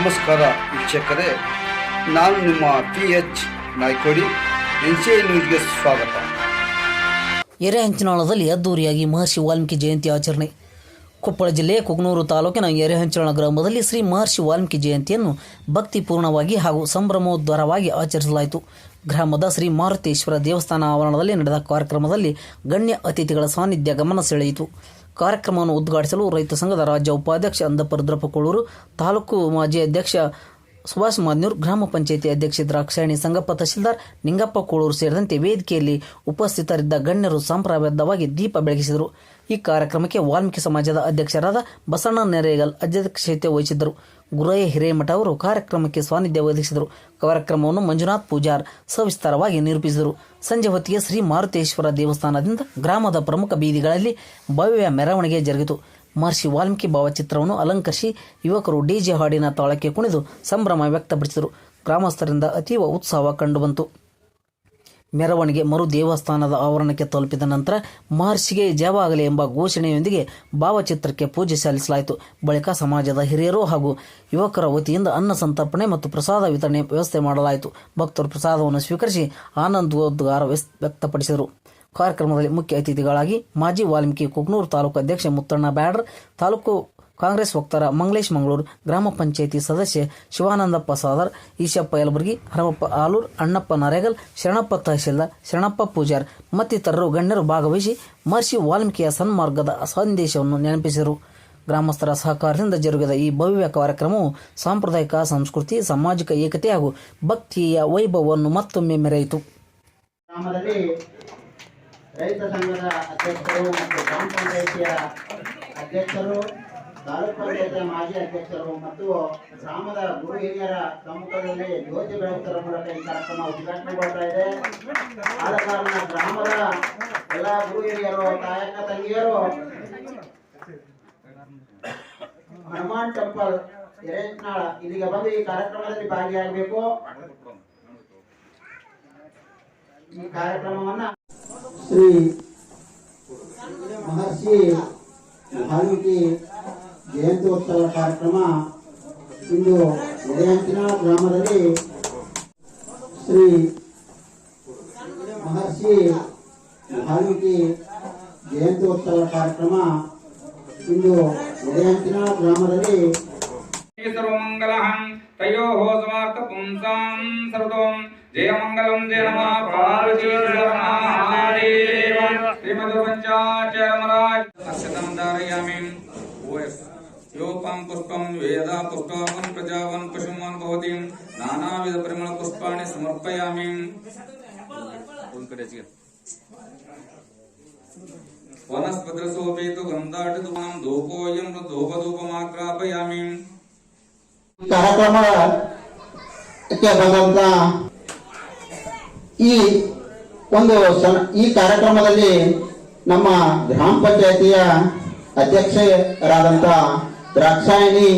ನಮಸ್ಕಾರ ವೀಕ್ಷಕರೇ, ನಾನು ನಿಮ್ಮ P H Naikodi, N C I ನ್ಯೂಸ್ಗೆ ಸ್ವಾಗತ. ಎರೆಹಂಚಿನಾಳದಲ್ಲಿ ಅದ್ದೂರಿಯಾಗಿ ಮಹರ್ಷಿ ವಾಲ್ಮೀಕಿ ಜಯಂತಿ ಆಚರಣೆ. ಕೊಪ್ಪಳ ಜಿಲ್ಲೆಯ ಕುಗ್ನೂರು ತಾಲೂಕಿನ ಎರೆಹಂಚನಾಳ ಗ್ರಾಮದಲ್ಲಿ ಶ್ರೀ ಮಹರ್ಷಿ ವಾಲ್ಮೀಕಿ ಜಯಂತಿಯನ್ನು ಭಕ್ತಿಪೂರ್ಣವಾಗಿ ಹಾಗೂ ಸಂಭ್ರಮೋದ್ವಾರವಾಗಿ ಆಚರಿಸಲಾಯಿತು. ಗ್ರಾಮದ ಶ್ರೀ ಮಾರುತೇಶ್ವರ ದೇವಸ್ಥಾನ ಆವರಣದಲ್ಲಿ ನಡೆದ ಕಾರ್ಯಕ್ರಮದಲ್ಲಿ ಗಣ್ಯ ಅತಿಥಿಗಳ ಸಾನ್ನಿಧ್ಯ ಗಮನ ಸೆಳೆಯಿತು. ಕಾರ್ಯಕ್ರಮವನ್ನು ಉದ್ಘಾಟಿಸಲು ರೈತ ಸಂಘದ ರಾಜ್ಯ ಉಪಾಧ್ಯಕ್ಷ ಅಂದಪ್ಪ ರುದ್ರಪ್ಪ ಕೋಳೂರು, ತಾಲೂಕು ಮಾಜಿ ಅಧ್ಯಕ್ಷ ಸುಭಾಷ್ ಮಾದ್ನೂರ್, ಗ್ರಾಮ ಪಂಚಾಯಿತಿ ಅಧ್ಯಕ್ಷೆ ದ್ರಾಕ್ಷಾಯಣಿ ಸಂಗಪ್ಪ ತಹಶೀಲ್ದಾರ್ ನಿಂಗಪ್ಪ ಕೋಳೂರು ಸೇರಿದಂತೆ ವೇದಿಕೆಯಲ್ಲಿ ಉಪಸ್ಥಿತರಿದ್ದ ಗಣ್ಯರು ಸಂಪ್ರದಾಯಬದ್ಧವಾಗಿ ದೀಪ ಬೆಳಗಿಸಿದರು. ಈ ಕಾರ್ಯಕ್ರಮಕ್ಕೆ ವಾಲ್ಮೀಕಿ ಸಮಾಜದ ಅಧ್ಯಕ್ಷರಾದ ಬಸಣ್ಣ ನೆರೇಗಲ್ ಅಧ್ಯಕ್ಷತೆ ವಹಿಸಿದ್ದರು. ಗುರಯ್ಯ ಹಿರೇಮಠ ಅವರು ಕಾರ್ಯಕ್ರಮಕ್ಕೆ ಸಾನ್ನಿಧ್ಯ ಒದಗಿಸಿದರು. ಕಾರ್ಯಕ್ರಮವನ್ನು ಮಂಜುನಾಥ್ ಪೂಜಾರ್ ಸವಿಸ್ತಾರವಾಗಿ ನಿರೂಪಿಸಿದರು. ಸಂಜೆ ಹೊತ್ತಿಗೆ ಶ್ರೀ ಮಾರುತೇಶ್ವರ ದೇವಸ್ಥಾನದಿಂದ ಗ್ರಾಮದ ಪ್ರಮುಖ ಬೀದಿಗಳಲ್ಲಿ ಭವ್ಯ ಮೆರವಣಿಗೆ ಜರುಗಿತು. ಮಹರ್ಷಿ ವಾಲ್ಮೀಕಿ ಭಾವಚಿತ್ರವನ್ನು ಅಲಂಕರಿಸಿ ಯುವಕರು ಡಿಜೆ ಹಾಡಿನ ತಾಳಕ್ಕೆ ಕುಣಿದು ಸಂಭ್ರಮ ವ್ಯಕ್ತಪಡಿಸಿದರು. ಗ್ರಾಮಸ್ಥರಿಂದ ಅತೀವ ಉತ್ಸಾಹ ಕಂಡುಬಂತು. ಮೆರವಣಿಗೆ ಮರು ದೇವಸ್ಥಾನದ ಆವರಣಕ್ಕೆ ತಲುಪಿದ ನಂತರ ಮಹರ್ಷಿಗೆ ಜಯವಾಗಲಿ ಎಂಬ ಘೋಷಣೆಯೊಂದಿಗೆ ಭಾವಚಿತ್ರಕ್ಕೆ ಪೂಜೆ ಸಲ್ಲಿಸಲಾಯಿತು. ಬಳಿಕ ಸಮಾಜದ ಹಿರಿಯರು ಹಾಗೂ ಯುವಕರ ವತಿಯಿಂದ ಅನ್ನ ಸಂತರ್ಪಣೆ ಮತ್ತು ಪ್ರಸಾದ ವಿತರಣೆ ವ್ಯವಸ್ಥೆ ಮಾಡಲಾಯಿತು. ಭಕ್ತರು ಪ್ರಸಾದವನ್ನು ಸ್ವೀಕರಿಸಿ ಆನಂದೋದ್ಗಾರ ವ್ಯಕ್ತಪಡಿಸಿದರು. ಕಾರ್ಯಕ್ರಮದಲ್ಲಿ ಮುಖ್ಯ ಅತಿಥಿಗಳಾಗಿ ಮಾಜಿ ವಾಲ್ಮೀಕಿ ಕುಗ್ನೂರು ತಾಲೂಕು ಅಧ್ಯಕ್ಷ ಮುತ್ತಣ್ಣ ಬ್ಯಾಡರ್, ತಾಲೂಕು ಕಾಂಗ್ರೆಸ್ ವಕ್ತಾರ ಮಂಗಳೇಶ್ ಮಂಗಳೂರು, ಗ್ರಾಮ ಪಂಚಾಯಿತಿ ಸದಸ್ಯ ಶಿವಾನಂದಪ್ಪ ಸಾದರ್, ಈಶಪ್ಪ ಯಲಬುರ್ಗಿ, ಹರಮಪ್ಪ ಆಲೂರ್, ಅಣ್ಣಪ್ಪ ನರೇಗಲ್, ಶರಣಪ್ಪ ತಹಶೀಲ್ದಾರ್, ಶರಣಪ್ಪ ಪೂಜಾರ್ ಮತ್ತಿತರರು ಗಣ್ಯರು ಭಾಗವಹಿಸಿ ಮಹರ್ಷಿ ವಾಲ್ಮೀಕಿಯ ಸನ್ಮಾರ್ಗದ ಸಂದೇಶವನ್ನು ನೆನಪಿಸಿದರು. ಗ್ರಾಮಸ್ಥರ ಸಹಕಾರದಿಂದ ಜರುಗಿದ ಈ ಭವ್ಯ ಕಾರ್ಯಕ್ರಮವು ಸಾಂಪ್ರದಾಯಿಕ ಸಂಸ್ಕೃತಿ, ಸಾಮಾಜಿಕ ಏಕತೆ ಹಾಗೂ ಭಕ್ತಿಯ ವೈಭವವನ್ನು ಮತ್ತೊಮ್ಮೆ ಮೆರೆಯಿತು. ರೈತ ಸಂಘದ ಅಧ್ಯಕ್ಷರು ಮತ್ತು ಗ್ರಾಮ ಪಂಚಾಯಿತಿಯ ಅಧ್ಯಕ್ಷರು, ತಾಲೂಕು ಪಂಚಾಯಿತಿಯ ಮಾಜಿ ಅಧ್ಯಕ್ಷರು ಮತ್ತು ಗ್ರಾಮದ ಗುರು ಹಿರಿಯರ ಸಮ್ಮುಖದಲ್ಲಿ ಜ್ಯೋತಿ ಮೂಲಕ ಈ ಕಾರ್ಯಕ್ರಮ ಉದ್ಘಾಟನೆಗೊಳ್ತಾ ಇದೆ. ಆದ ಕಾರಣ ಗ್ರಾಮದ ಎಲ್ಲ ಗುರು ಹಿರಿಯರು ತಾಯಕ ತಂಗಿಯರು, ಹನುಮಾನ್ ಟೆಂಪಲ್ ಎರೆಂಟ್ನಾಳ ಇಲ್ಲಿಗೆ ಬಂದು ಈ ಕಾರ್ಯಕ್ರಮದಲ್ಲಿ ಭಾಗಿಯಾಗಬೇಕು. ಈ ಕಾರ್ಯಕ್ರಮವನ್ನ श्री ಮಹರ್ಷಿ ವಾಲ್ಮೀಕಿ ಜಯಂತ್ಯೋತ್ಸವ ಕಾರ್ಯಕ್ರಮ ಇಂದು ಉದಯಂಚಿನ ಗ್ರಾಮದಲ್ಲಿ ಶ್ರೀ ಮಹರ್ಷಿ ವಾಲ್ಮೀಕಿ ಜಯಂತ್ಯೋತ್ಸವ ಕಾರ್ಯಕ್ರಮ ಇಂದು ಉದಯಂಚಿನ ಗ್ರಾಮದಲ್ಲಿ ಸರ್ವಮಂಗಲಹಂ ತಯೋ ಸಮಾರ್ಥ ಪುಂಸಾಂ ಸರ್ವಂ ಜಯ ಮಂಗಲಂ ಜಯ ನಮಃ ಪಾರ್ವತಿ ನಮಃ पुष्पं वेदा पुष्पवन् प्रजावन् पशुमान् भवति नानाविधपरिमलपुष्पाणि समर्पयामि वनस्पतिरसोपेतु गन्धाटितुमां धूपोऽयं धूपधूपमाग्रापयामि ಕಾರ್ಯಕ್ರಮಕ್ಕೆ ಬಂದಂತ ಈ ಒಂದು ಸಣ್ಣ ಈ ಕಾರ್ಯಕ್ರಮದಲ್ಲಿ ನಮ್ಮ ಗ್ರಾಮ ಪಂಚಾಯತಿಯ ಅಧ್ಯಕ್ಷರಾದಂತ ದ್ರಾಕ್ಷಾಯಣಿ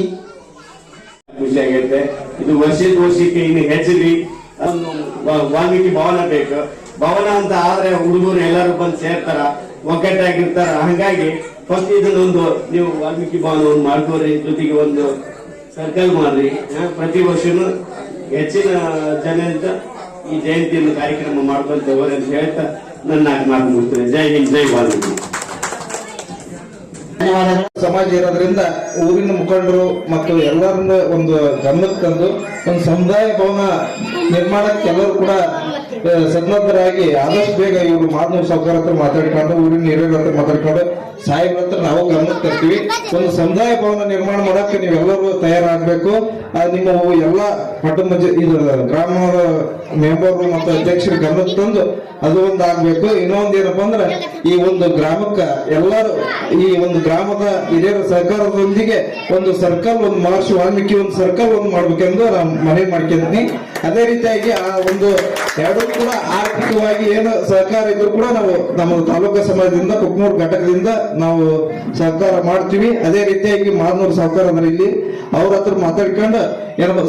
ಖುಷಿ ಆಗೈತೆ. ಇದು ವರ್ಷದ ವರ್ಷಕ್ಕೆ ಇನ್ನು ಹೆಚ್ಚಲಿ ವಾಲ್ಮೀಕಿ ಭವನ ಬೇಕು. ಭವನ ಅಂತ ಆದ್ರೆ ಹುಡುಗರು ಎಲ್ಲರೂ ಬಂದು ಸೇರ್ತಾರ ಒಗ್ಗಟ್ಟಾಗಿರ್ತಾರ. ಹಂಗಾಗಿ ಫಸ್ಟ್ ಇದನ್ನೊಂದು ನೀವು ವಾಲ್ಮೀಕಿ ಭವನ ಒಂದು ಮಾಡ್ಕೋರಿ ಜೊತೆಗೆ ಒಂದು ಸರ್ಕಲ್ ಮಾಡ್ರಿ. ಪ್ರತಿ ವರ್ಷನೂ ಹೆಚ್ಚಿನ ಜನರಿಂದ ಈ ಜಯಂತಿಯನ್ನು ಕಾರ್ಯಕ್ರಮ ಮಾಡ್ಕೊಂತ ಹೋಗ್ರಿ ಅಂತ ಹೇಳ್ತಾ ನನ್ನ ಮಾತು ಮುಗಿಸ್ತೇನೆ. ಜೈ ಹಿಂದ್ ಜೈ ವಾಲ್ಮೀಕಿ. ಧನ್ಯವಾದಗಳು. ಸಮಾಜ ಇರೋದ್ರಿಂದ ಊರಿನ ಮುಖಂಡರು ಮತ್ತು ಎಲ್ಲರನ್ನ ಒಂದು ಗಮನಕ್ಕೆ ತಂದು ಒಂದು ಸಮುದಾಯ ಭವನ ನಿರ್ಮಾಣಕ್ಕೆ ಎಲ್ಲರೂ ಕೂಡ ಸನ್ನದ್ಧರಾಗಿ ಆದಷ್ಟು ಬೇಗ ಇವರು ಮಾಧವ ಸಾವುಕಾರ ಹತ್ರ ಮಾತಾಡ್ಕೊಂಡು, ಊರಿನ ಹಿರಿಯರ ಹತ್ರ ಮಾತಾಡ್ಕೊಂಡು ಸಾಹೇಬ್ರ ಹತ್ರ ನಾವು ಗಮನಕ್ಕೆ ತರ್ತೀವಿ. ಒಂದು ಸಮುದಾಯ ಭವನ ನಿರ್ಮಾಣ ಮಾಡಕ್ಕೆ ನೀವೆಲ್ಲರೂ ತಯಾರಾಗಬೇಕು. ನಿಮ್ಮ ಎಲ್ಲ ಪಟ್ಟಣ ಇದು ಗ್ರಾಮದ ಮೆಂಬರ್ ಮತ್ತು ಅಧ್ಯಕ್ಷರ ಗಮನಕ್ಕೆ ತಂದು ಅದು ಒಂದು ಆಗ್ಬೇಕು ಇನ್ನೊಂದು ಏನಪ್ಪಾ ಅಂದ್ರೆ ಈ ಒಂದು ಗ್ರಾಮಕ್ಕ ಎಲ್ಲರೂ ಈ ಒಂದು ಗ್ರಾಮದ ಹಿರಿಯರ ಸಹಕಾರದೊಂದಿಗೆ ಒಂದು ಸರ್ಕಲ್ ಒಂದು ಮಹರ್ಷಿ ವಾಲ್ಮೀಕಿ ಒಂದು ಸರ್ಕಲ್ ಒಂದು ಮಾಡ್ಬೇಕೆಂದು ನಾನು ಮನವಿ ಮಾಡ್ಕೊಂಡಿದ್ದೀನಿ. ಅದೇ ರೀತಿಯಾಗಿ ಆ ಒಂದು ಎರಡೂ ಕೂಡ ಆರ್ಥಿಕವಾಗಿ ಏನು ಸಹಕಾರ ಇದ್ರು ಕೂಡ ನಾವು ನಮ್ಮ ತಾಲೂಕು ಸಮಾಜದಿಂದ, ಕುಕ್ನೂರು ಘಟಕದಿಂದ ನಾವು ಸಹಕಾರ ಮಾಡ್ತೀವಿ. ಅದೇ ರೀತಿಯಾಗಿ ಮಾರ್ನೂರು ಸಹಕಾರ ಅಂದ್ರೆ ಇಲ್ಲಿ ಅವ್ರ ಹತ್ರ ಮಾತಾಡ್ಕೊಂಡು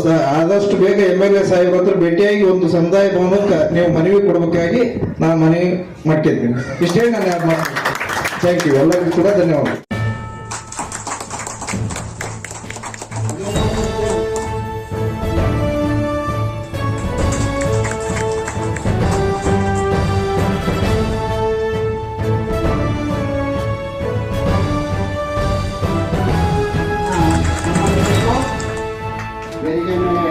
ಸ- ಆದಷ್ಟು ಬೇಗ ಎಂ ಎಲ್ ಎ ಸಾಹೇಬ್ ಹತ್ರ ಭೇಟಿಯಾಗಿ ಒಂದು ಸಮುದಾಯ ಭವನಕ್ಕೆ ನೀವು ಮನವಿ ಕೊಡ್ಬೇಕಾಗಿ ನಾನು ಮನವಿ ಮಾಡ್ಕೊತೀನಿ ಇಷ್ಟೇ ನಾನು ಥ್ಯಾಂಕ್ ಯು ಎಲ್ಲರಿಗೂ ಕೂಡ ಧನ್ಯವಾದ Very good.